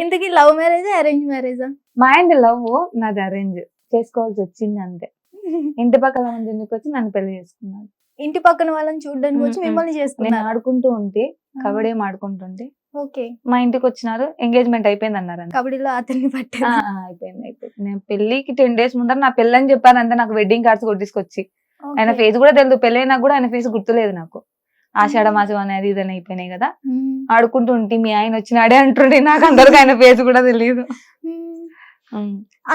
ఇంతకీ లవ్ మ్యారేజా అరేంజ్ మ్యారేజా? మా ఆయన లవ్ నాది అరేంజ్. చేసుకోవాల్సి వచ్చింది అంతే. ఇంటి పక్కల మంది ఎందుకు వచ్చి నన్ను పెళ్ళి చేసుకున్నాడు. ఇంటి పక్కన వాళ్ళని చూడడానికి వచ్చి మ్మ్. మిమ్మల్ని నేను చేసుకున్నారు ఆడుకుంటూ ఉంటే కబడ్డీ ఆడుకుంటుంటే ఓకే. మా ఇంటికి వచ్చినారు ఎంగేజ్మెంట్ అయిపోయింది అన్నారు. కబడ్డీలో అతన్ని పట్టారు. ఆ, అయిపోయింది అయిపోయింది. నేను పెళ్ళికి టెన్ డేస్ ముందర నా పెళ్ళి అని చెప్పాను అంతే నాకు వెడ్డింగ్ కార్డ్స్ కొట్టించుకొచ్చి. ఆయన ఫేస్ కూడా తెలియదు పెళ్ళైనా కూడా ఆయన ఫేస్ గుర్తులేదు నాకు. ఆషాఢ మాసం అనేది ఇది అని అయిపోయినాయి కదా. ఆడుకుంటూ ఉంటే మీ ఆయన వచ్చినాడే అంటుండే నాకు అందరికి ఆయన ఫేస్ కూడా తెలియదు.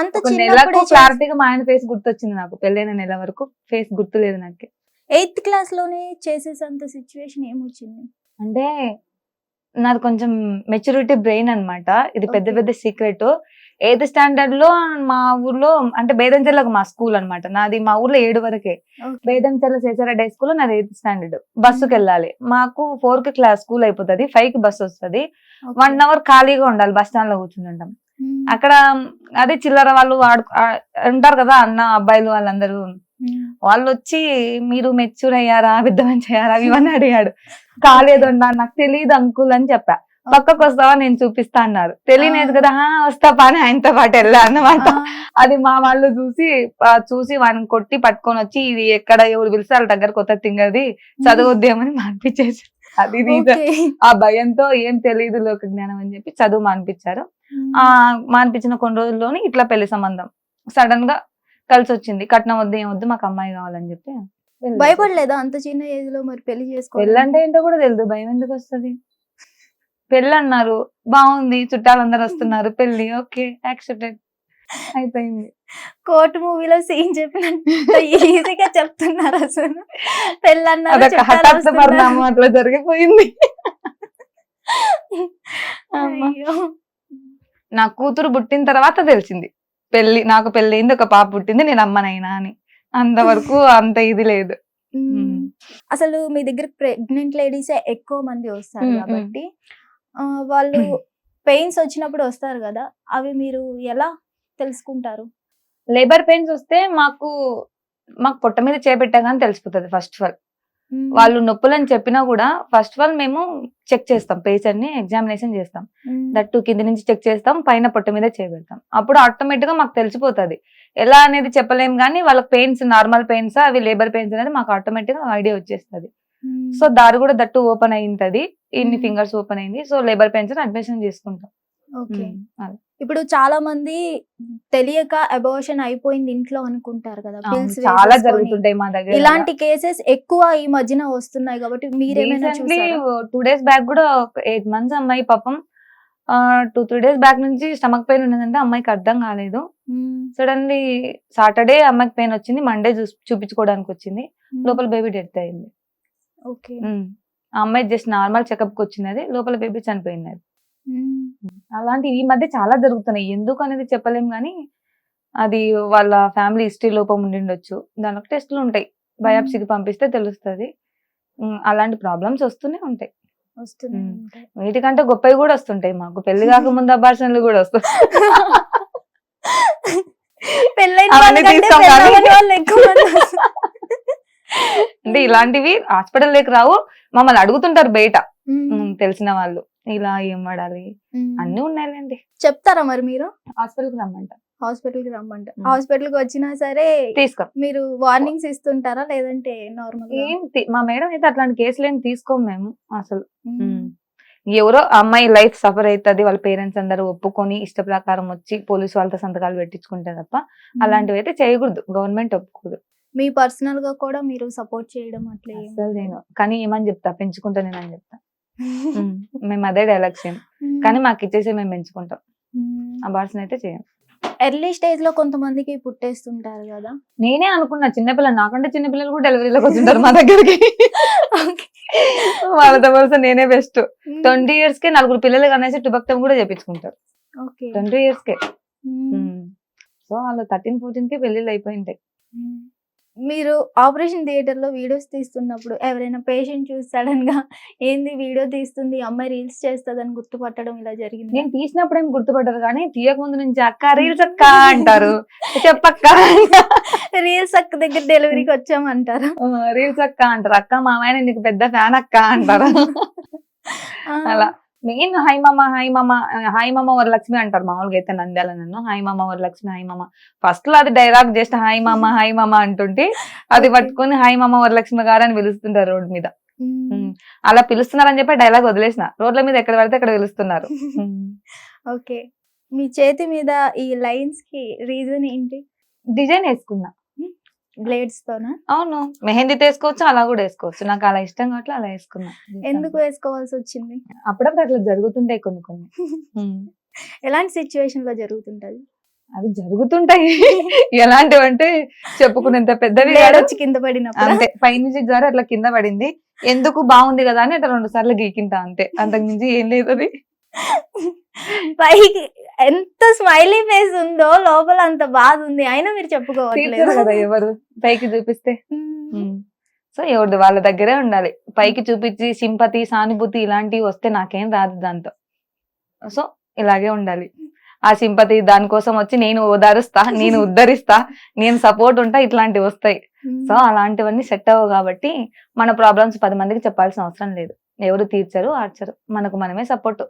అంత నెలకు క్లారిటీగా మా ఆయన ఫేస్ గుర్తొచ్చింది నాకు పెళ్ళైన నెల వరకు. ఫేస్ గుర్తులేదు నాకు. ఎయిత్ క్లాస్లోనే చేసేసంత సిచ్యువేషన్ ఏమొచ్చింది? అంటే నాది కొంచెం మెచ్యూరిటీ బ్రెయిన్ అన్నమాట. ఇది పెద్ద. పెద్ద సీక్రెట్ ఎయిత్ స్టాండర్డ్లో మా ఊర్లో అంటే బేదంచెర్లకు మా స్కూల్ అన్నమాట. నాది మా ఊర్లో ఏడు వరకే. బేదంచెర్ల చేసారెడ్డి హై స్కూల్ నాది ఎయిత్ స్టాండర్డ్ బస్సుకి వెళ్ళాలి. మాకు ఫోర్కి క్లాస్ స్కూల్ అయిపోతుంది ఫైవ్కి బస్ వస్తుంది. వన్ అవర్ ఖాళీగా ఉండాలి బస్ స్టాండ్లో కూర్చుని ఉంటాం. అక్కడ అదే చిల్లర వాళ్ళు ఆడు ఉంటారు కదా అన్న అబ్బాయిలు వాళ్ళందరూ. వాళ్ళు వచ్చి మీరు మెచ్యూర్ అయ్యారా మంచి అయ్యారా ఇవన్నీ అడిగాడు. కాలేదన్నా నాకు తెలియదు అంకుల్ అని చెప్పా. పక్కకు వస్తావా నేను చూపిస్తా అన్నారు. తెలియలేదు కదా "ఆ, వస్తా పాని ఆయనతో పాటు వెళ్ళా అన్నమాట. అది మా వాళ్ళు చూసి చూసి వాడిని కొట్టి పట్టుకొని వచ్చి ఇది ఎక్కడ ఎవరు పిలిస్తే వాళ్ళ దగ్గర కొత్త తింగది చదవద్దేమని మానిపించేసి అది. ఆ భయంతో ఏం తెలియదు లోక జ్ఞానం అని చెప్పి చదువు మానిపించారు. ఆ మానిపించిన కొన్ని రోజుల్లోనే ఇట్లా పెళ్ళి సంబంధం. సడన్గా కలిసి వచ్చింది కట్నం వద్దు ఏం వద్దు మాకు అమ్మాయి కావాలని చెప్పి భయపడలేదా? అంత చిన్న ఏజ్లో మరి పెళ్ళి చేసుకోవాలి పెళ్ళి అంటే ఏంటో కూడా తెలియదు భయం ఎందుకు వస్తుంది? పెళ్ళి అన్నారు బాగుంది చుట్టాలందరూ వస్తున్నారు పెళ్ళి ఓకే యాక్సెప్టెడ్. అయిపోయింది. కోర్టు మూవీలో సీన్ చెప్పినట్టు ఈజీగా చెప్తున్నారు అసలు. పెళ్ళన్నారు హఠాత్. పరిణామం అట్లా జరిగిపోయింది. నా కూతురు పుట్టిన తర్వాత తెలిసింది. పెళ్ళి నాకు పెళ్ళి అయింది ఒక పాప పుట్టింది నేను అమ్మనైనా అని. అంతవరకు అంత ఇది లేదు. అసలు మీ దగ్గర ప్రెగ్నెంట్ లేడీస్ ఎక్కువ మంది వస్తారు కాబట్టి వాళ్ళు పెయిన్స్ వచ్చినప్పుడు వస్తారు కదా అవి మీరు ఎలా తెలుసుకుంటారు లేబర్ పెయిన్స్ వస్తే మాకు మాకు పొట్ట మీద చేపెట్టగానే తెలిసిపోతుంది ఫస్ట్ ఆఫ్ ఆల్. వాళ్ళు నొప్పులని చెప్పినా కూడా ఫస్ట్ ఆఫ్ ఆల్ మేము చెక్ చేస్తాం పేషెంట్ని ఎగ్జామినేషన్ చేస్తాం. దట్టు కింది నుంచి చెక్ చేస్తాం పైన పొట్ట మీద చేయబెడతాం అప్పుడు ఆటోమేటిక్గా మాకు తెలిసిపోతుంది ఎలా అనేది చెప్పలేం కానీ వాళ్ళకి పెయిన్స్ నార్మల్ పెయిన్స్ అవి లేబర్ పెయిన్స్ అనేది మాకు ఆటోమేటిక్గా ఐడియా వచ్చేస్తుంది. సో దారి కూడా దట్టు ఓపెన్ అయింటది ఇన్ని మ్మ్. ఫింగర్స్ ఓపెన్ అయింది సో లేబర్ పెయిన్స్ అడ్మిషన్ చేసుకుంటాం. అలా. ఇప్పుడు చాలా మంది తెలియక అబోషన్ అయిపోయింది ఇంట్లో అనుకుంటారు కదా చాలా. జరుగుతుంటాయి మా దగ్గర ఇలాంటి కేసెస్ ఎక్కువ ఈ మధ్యన వస్తున్నాయి కాబట్టి మీరేమైనా టూ డేస్ బ్యాక్ కూడా ఎయిట్ మంత్స్ అమ్మాయి పాపం టూ త్రీ డేస్ బ్యాక్ నుంచి స్టమక్ పెయిన్ ఉన్నదంటే అమ్మాయికి అర్థం కాలేదు. సడన్లీ సాటర్డే అమ్మాయికి పెయిన్ వచ్చింది మండే చూపించుకోవడానికి వచ్చింది. లోపల బేబీ డెత్ అయింది. ఆ అమ్మాయి జస్ట్ నార్మల్ చెకప్కి వచ్చినది లోపల బేబీ చనిపోయింది అది. మ్మ్. అలాంటి ఈ మధ్య చాలా జరుగుతున్నాయి. ఎందుకు అనేది చెప్పలేం కానీ అది వాళ్ళ ఫ్యామిలీ హిస్టరీ లోపం ఉండి ఉండొచ్చు దానికి టెస్ట్లు ఉంటాయి. బయాప్సీకి పంపిస్తే తెలుస్తుంది. అలాంటి ప్రాబ్లమ్స్ వస్తూనే ఉంటాయి. వీటికంటే గొప్పవి కూడా వస్తుంటాయి మాకు. పెళ్ళి కాకముందు అబార్షన్లు కూడా వస్తాయి పెళ్ళైన అవన్నీ వాళ్ళకంటే తీస్తాం కానీ. పెళ్ళవని వాళ్ళు ఎక్కువ మంది వస్తారు. అంటే ఇలాంటివి హాస్పిటల్ లేక రావు. మమ్మల్ని అడుగుతుంటారు బయట. తెలిసిన వాళ్ళు. ఇలా ఏం వాడాలి? మ్మ్. అన్ని ఉన్నాయండి చెప్తారా మరి మీరు? హాస్పిటల్కి రమ్మంట. హాస్పిటల్కి రమ్మంట. మ్మ్. హాస్పిటల్కి వచ్చినా సరే తీసుకో మీరు వార్నింగ్స్ ఇస్తుంటారా? లేదంటే నార్మల్ ఏం మా మేడం అయితే అట్లాంటి కేసులు ఏం తీసుకోము మేము. అసలు. ఎవరో అమ్మాయి లైఫ్ సఫర్ అవుతుంది వాళ్ళ పేరెంట్స్ అందరూ ఒప్పుకొని ఇష్ట ప్రకారం వచ్చి పోలీసు వాళ్ళతో సంతకాలు పెట్టించుకుంటే తప్ప అలాంటివి అయితే చేయకూడదు. గవర్నమెంట్ ఒప్పుకోదు. మీ పర్సనల్గా కూడా మీరు సపోర్ట్ చేయడం అట్లా అసలు నేను కానీ ఏమని చెప్తా? పెంచుకుంటా నేను అని చెప్తా. మేము అదే డైలాగ్ సేమ్ కానీ మాకు ఇచ్చేసి మేము పెంచుకుంటాం. అబార్షన్ అయితే చేయం ఎర్లీ స్టేజ్లో కొంతమందికి పుట్టేస్తుంటారు కదా? నేనే అనుకున్నా చిన్నపిల్ల నాకంటే చిన్నపిల్లలు కూడా డెలివరీలోకి వచ్చింటారు మా దగ్గరికి. వాళ్ళతో పోలిస్తే నేనే బెస్ట్ ట్వంటీ ఇయర్స్కి నలుగురు పిల్లలు కనేసి టుబక్తం కూడా చేపించుకుంటారు. ట్వంటీ ఇయర్స్ కే. సో వాళ్ళు థర్టీన్ ఫోర్టీన్కి పెళ్ళిళ్ళు అయిపోయి ఉంటాయి మీరు ఆపరేషన్ థియేటర్లో వీడియోస్ తీస్తున్నప్పుడు ఎవరైనా పేషెంట్ చూసి సడన్గా ఏంది వీడియో తీస్తుంది అమ్మాయి రీల్స్ చేస్తుంది అని గుర్తుపట్టడం ఇలా జరిగింది? నేను తీసినప్పుడు ఏం గుర్తుపడ్డారు కానీ తీయక ముందు నుంచి అక్క రీల్స్ అక్క అంటారు. చెప్పక్క. రీల్స్ అక్క దగ్గర డెలివరీకి వచ్చామంటారా? రీల్స్ అక్క అంటారు. అక్క మా ఆయన నీకు పెద్ద ఫ్యాన్ అక్క అంటారు. అలా. మెయిన్ హాయ్ మామ హాయ్ మామ హాయ్ మామ వరలక్ష్మి అంటారు మామూలుగా అయితే నంద్యాల నన్ను హాయ్ మామ వరలక్ష్మి హాయ్ మామ ఫస్ట్లో అది డైలాగ్ జస్ట్ హాయ్ మామ హాయ్ మామ అంటుంటే అది. పట్టుకొని హాయ్ మామ వరలక్ష్మి గారు అని పిలుస్తుంటారు రోడ్ మీద మ్మ్. ఉమ్. అలా పిలుస్తున్నారని చెప్పి డైలాగ్ వదిలేసిన రోడ్ల మీద ఎక్కడ పడితే అక్కడ పిలుస్తున్నారు. ఓకే మీ చేతి మీద ఈ లైన్స్కి రీజన్ ఏంటి డిజైన్ వేసుకున్నా బ్లేడ్స్ తోనా? అవును. మెహందీ వేసుకోవచ్చు అలా కూడా వేసుకోవచ్చు. నాకు అలా ఇష్టం కాబట్టి అలా వేసుకున్నా. ఎందుకు వేసుకోవాల్సి వచ్చింది? అప్పుడప్పుడు అట్లా జరుగుతుంటాయి కొన్ని కొన్ని. ఎలాంటి సిచ్యువేషన్లో జరుగుతుంటది? అవి జరుగుతుంటాయి. ఎలాంటివి అంటే చెప్పుకునేంత పెద్దవి. వచ్చి కింద పడినప్పుడు? అంతే. పైనుంచి జారి అట్లా కింద పడింది. ఎందుకు బాగుంది కదా అని అట్లా రెండు సార్లు గీకింటా అంతే. అంతకు మించి ఏం లేదు అది. పైకి ఎంత స్మైలీ ఫేస్ ఉందో లోపల అంత బాధ ఉంది అయినా మీరు చెప్పుకోవట్లేదు. కదా ఎవరు? పైకి చూపిస్తే. సో ఎవరిది? వాళ్ళ దగ్గరే ఉండాలి. పైకి చూపించి సింపతి సానుభూతి ఇలాంటివి వస్తే నాకేం రాదు దాంతో. సో ఇలాగే ఉండాలి. ఆ సింపతి దానికోసం వచ్చి నేను ఓదారుస్తా నేను ఉద్ధరిస్తా నేను సపోర్ట్ ఉంటా ఇట్లాంటివి వస్తాయి. సో అలాంటివన్నీ సెట్ అవ్వవు కాబట్టి మన ప్రాబ్లమ్స్ పది మందికి చెప్పాల్సిన అవసరం లేదు. ఎవరు తీర్చరు ఆర్చరు. మనకు మనమే సపోర్ట్.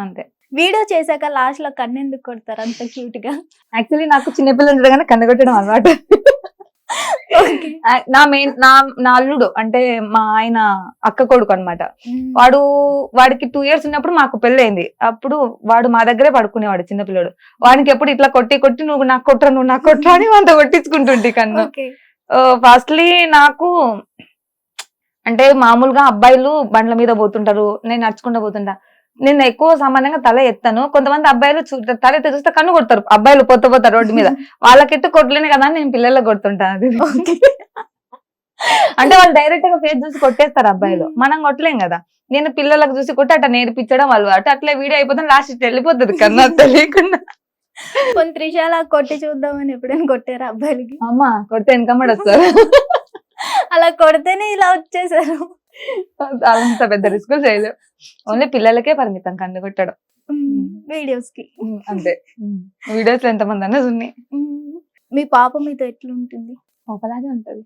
అంతే. వీడియో చేశాక లాస్ట్లో కన్నెందుకు కొడతారు అంత క్యూట్గా యాక్చువల్లీ నాకు చిన్నపిల్లలు ఉండగానే కన్నగొట్టడం అలవాటు. ఆ, నా మెయిన్ నా నా అల్లుడు అంటే మా ఆయన అక్క కొడుకు అన్నమాట. వాడు వాడికి టూ ఇయర్స్ ఉన్నప్పుడు మాకు పెళ్ళైంది అప్పుడు వాడు మా దగ్గరే పడుకునేవాడు చిన్నపిల్లడు వాడికి ఎప్పుడు ఇట్లా కొట్టి కొట్టి నువ్వు నాకు కొట్టరా నువ్వు నాకు కొట్టరా అని అంత కొట్టించుకుంటుంటే కన్ను. ఫస్ట్లీ నాకు అంటే మామూలుగా అబ్బాయిలు బండ్ల మీద పోతుంటారు నేను నడుచుకుంటూ పోతుంటా. నేను ఎక్కువ సామాన్యంగా తల ఎత్తాను. కొంతమంది అబ్బాయిలు తల ఎత్తి చూస్తే కన్ను కొడతారు. అబ్బాయిలు పోత పోతారు రోడ్డు మీద. వాళ్ళకెట్టు కొట్టలేను కదా నేను పిల్లలకు కొడుతుంటా. అది అంటే వాళ్ళు డైరెక్ట్గా ఫేస్ చూసి కొట్టేస్తారు అబ్బాయిలు. మనం కొట్టలేం కదా. నేను పిల్లలకు చూసి కొట్టి అట్లా నేర్పించడం అలవాటు అట్లా వీడియో అయిపోతుంది లాస్ట్ వెళ్ళిపోతుంది కన్నా తెలియకుండా కొన్ని త్రిశాల కొట్టి చూద్దామని ఎప్పుడైనా కొట్టారు అబ్బాయిలకి? అమ్మా కొడితే వెనకమ్మడి వస్తారు. అలా కొడితేనే ఇలా వచ్చేసారు. అంత పెద్ద రిస్క్ చేయలేవు ఓన్లీ పిల్లలకే పరిమితం కన్ను కొట్టడం. వీడియోస్కి. అంతే. వీడియోస్లో ఎంతమంది అన్నది ఉన్నాయి. మీ పాప మీతో ఎట్లుంటుంది? ఒకలాగే ఉంటది.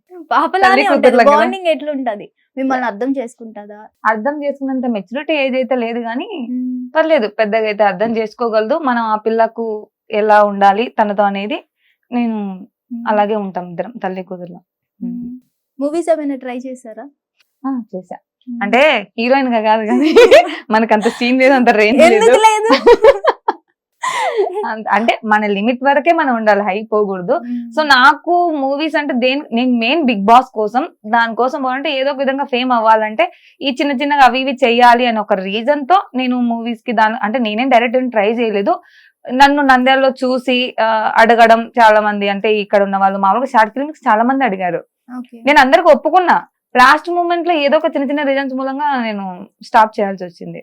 కదా. బాండింగ్ ఎట్లుంటది? మిమ్మల్ని అర్థం చేసుకుంటదా? అర్థం చేసుకున్నంత మెచ్యూరిటీ ఏజ్ అయితే లేదు కానీ పర్లేదు. పెద్దగా అయితే అర్థం చేసుకోగలదు. మనం ఆ పిల్లకు ఎలా ఉండాలి తనతో అనేది నేను అలాగే ఉంటాం ఇద్దరం తల్లి కూతుర్లో. మూవీస్ ఏమైనా ట్రై చేశారా? చేశా. అంటే హీరోయిన్గా కాదు కానీ మనకు అంత సీన్ లేదు. అంత రేంజ్ లేదు అంటే మన లిమిట్ వరకే మనం ఉండాలి హై పోకూడదు. సో నాకు మూవీస్ అంటే దేని నేను మెయిన్ బిగ్ బాస్ కోసం దానికోసం పోవాలంటే ఏదో ఒక విధంగా ఫేమ్ అవ్వాలంటే ఈ చిన్న చిన్నగా అవి ఇవి చెయ్యాలి అని ఒక రీజన్తో నేను మూవీస్కి దాని అంటే నేనేం డైరెక్ట్ ట్రై చేయలేదు. నన్ను నంద్యాలలో చూసి అడగడం చాలా మంది అంటే ఇక్కడ ఉన్న వాళ్ళు మామూలుగా షార్ట్ ఫిల్మ్స్ చాలా మంది అడిగారు. నేను అందరికి ఒప్పుకున్నా. లాస్ట్ మూమెంట్లో ఏదో ఒక చిన్న చిన్న రీజన్స్ మూలంగా నేను స్టాప్ చేయాల్సి వచ్చింది.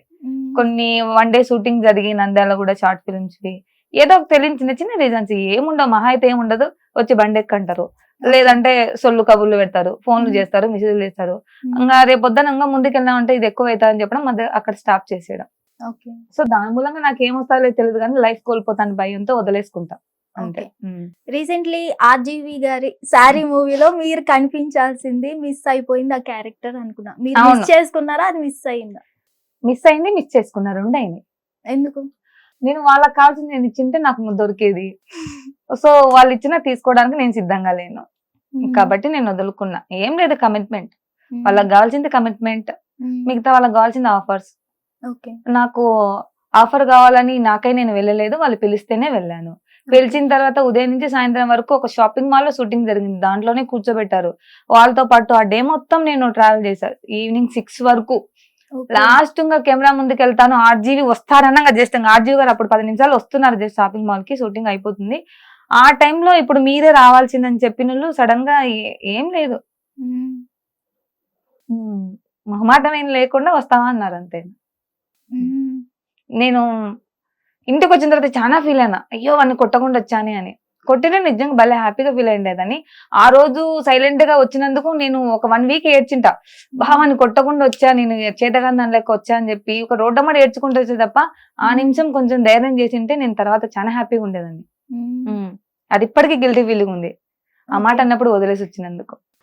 కొన్ని వన్ డే షూటింగ్ జరిగి నంద్యాల కూడా షార్ట్ ఫిల్మ్స్ వి ఏదో ఒక తెలియని చిన్న చిన్న రీజన్స్ ఏముండవు మహా అయితే ఏముండదు వచ్చి బండి ఎక్కంటారు. లేదంటే సొల్లు కబుర్లు పెడతారు ఫోన్లు. చేస్తారు మెసేజ్లు చేస్తారు. ఇంకా రేపు పొద్దున ఇంకా ముందుకెళ్ళామంటే ఇది ఎక్కువ అవుతా అని చెప్పడం మధ్య అక్కడ స్టాప్ చేసేయడం. ఓకే. సో దాని మూలంగా నాకు ఏం వస్తాలో తెలియదు కానీ లైఫ్ కోల్పోతాను భయంతో వదిలేసుకుంటా. Hmm. రీసెంట్లీ ఆర్జీవి గారి సారీ మూవీలో మీరు కనిపించాల్సింది మిస్ అయిపోయింది ఆ క్యారెక్టర్ అనుకున్నా. మీరు. మిస్ చేసుకున్నారా? అది మిస్ అయిందా? మిస్ అయింది మిస్ చేసుకున్నా రెండు ఎందుకు? నేను వాళ్ళకి కావాల్సింది నేను ఇచ్చింటే నాకు దొరికేది. సో వాళ్ళు ఇచ్చిన తీసుకోవడానికి నేను సిద్ధంగా లేను. కాబట్టి నేను వదులుకున్నా. ఏం లేదు కమిట్మెంట్. వాళ్ళకి కావాల్సింది కమిట్మెంట్. మిగతా వాళ్ళకి కావాల్సింది ఆఫర్స్. ఓకే. నాకు ఆఫర్ కావాలని నాకై నేను వెళ్ళలేదు వాళ్ళు పిలిస్తేనే వెళ్ళాను. పిలిచిన తర్వాత ఉదయం నుంచి సాయంత్రం వరకు ఒక షాపింగ్ మాల్లో షూటింగ్ జరిగింది. దాంట్లోనే కూర్చోబెట్టారు. వాళ్ళతో పాటు ఆ డే మొత్తం నేను ట్రావెల్ చేశాను ఈవినింగ్ సిక్స్ వరకు. లాస్ట్ ఇంకా కెమెరా ముందుకు వెళ్తాను ఆర్జీవి వస్తారనగా జస్ట్ ఆర్జీవి గారు అప్పుడు పది నిమిషాలు వస్తున్నారు జస్ట్ షాపింగ్ మాల్కి షూటింగ్ అయిపోతుంది. ఆ టైంలో ఇప్పుడు మీరే రావాల్సిందని చెప్పిన సడన్గా ఏ- లేదు. మ్మ్. ఉమ్, మొహమాటం ఏం లేకుండా వస్తావా అన్నారు అంతే. నేను ఇంటికి వచ్చిన తర్వాత చాలా ఫీల్ అయినా. అయ్యో వాడిని కొట్టకుండా వచ్చానే అని. కొట్టినా నిజంగా భలే హ్యాపీగా ఫీల్ అయ్యేదని ఆ రోజు సైలెంట్గా వచ్చినందుకు నేను ఒక వన్ వీక్ ఏడ్చింటా. భావాన్ని కొట్టకుండా వచ్చా నేను చేతగాని దాని లెక్క వచ్చా అని చెప్పి ఒక రోడ్డమ్మడి ఏడ్చుకుంటూ వచ్చే తప్ప ఆ నిమిషం కొంచెం ధైర్యం చేసింటే నేను తర్వాత చాలా హ్యాపీగా ఉండేదాన్ని. అది ఇప్పటికీ గిల్టీ ఫీలింగ్ ఉంది. ఆ మాట. అన్నప్పుడు వదిలేసి వచ్చినందుకు.